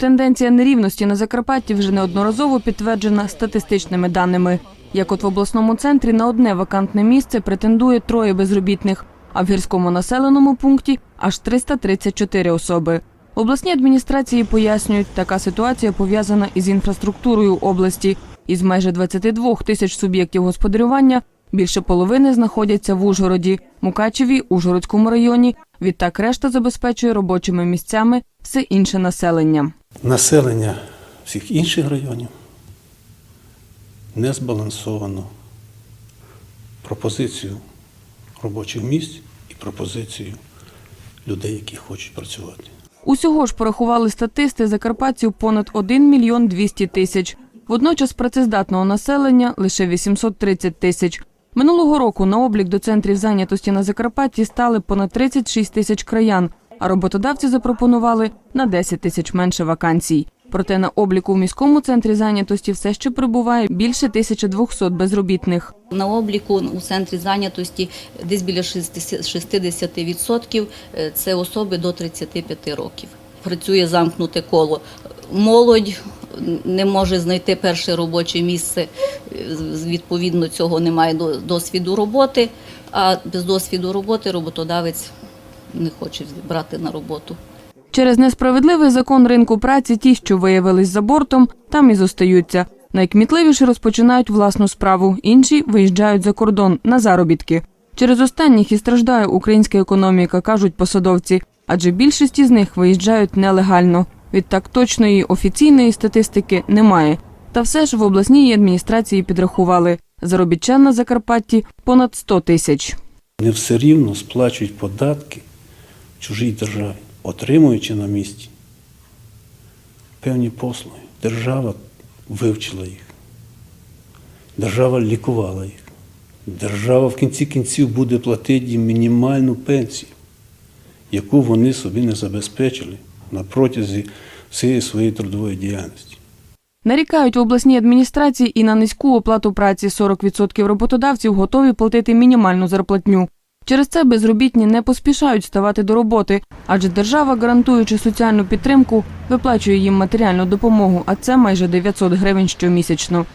Тенденція нерівності на Закарпатті вже неодноразово підтверджена статистичними даними. Як от в обласному центрі на одне вакантне місце претендує троє безробітних, а в гірському населеному пункті аж 334 особи. В обласній адміністрації пояснюють, така ситуація пов'язана із інфраструктурою області. Із майже 22 тисяч суб'єктів господарювання більше половини знаходяться в Ужгороді, Мукачеві, Ужгородському районі. Відтак решта забезпечує робочими місцями все інше населення. Населення всіх інших районів не збалансовано пропозицію робочих місць і пропозицію людей, які хочуть працювати. Усього ж порахували статисти закарпатців понад 1 мільйон 200 тисяч. Водночас працездатного населення лише 830 тисяч. Минулого року на облік до центрів зайнятості на Закарпатті стали понад 36 тисяч краян, а роботодавці запропонували на 10 тисяч менше вакансій. Проте на обліку в міському центрі зайнятості все ще прибуває більше 1200 безробітних. На обліку у центрі зайнятості десь біля 60 60% – це особи до 35 років. Працює замкнуте коло. Молодь не може знайти перше робоче місце, відповідно цього немає досвіду роботи, а без досвіду роботи роботодавець не хоче брати на роботу. Через несправедливий закон ринку праці ті, що виявились за бортом, там і зостаються. Найкмітливіші розпочинають власну справу, інші виїжджають за кордон на заробітки. Через останніх і страждає українська економіка, кажуть посадовці, адже більшість із них виїжджають нелегально. Відтак точної офіційної статистики немає. Та все ж в обласній адміністрації підрахували заробітчан на Закарпатті понад 100 тисяч. Не все рівно сплачують податки чужій державі, отримуючи на місці певні послуги. Держава вивчила їх, держава лікувала їх. Держава в кінці кінців буде платити їм мінімальну пенсію, яку вони собі не забезпечили на протязі всієї своєї трудової діяльності. Нарікають в обласній адміністрації і на низьку оплату праці 40% роботодавців готові платити мінімальну зарплатню. Через це безробітні не поспішають ставати до роботи, адже держава, гарантуючи соціальну підтримку, виплачує їм матеріальну допомогу, а це майже 900 гривень щомісячно.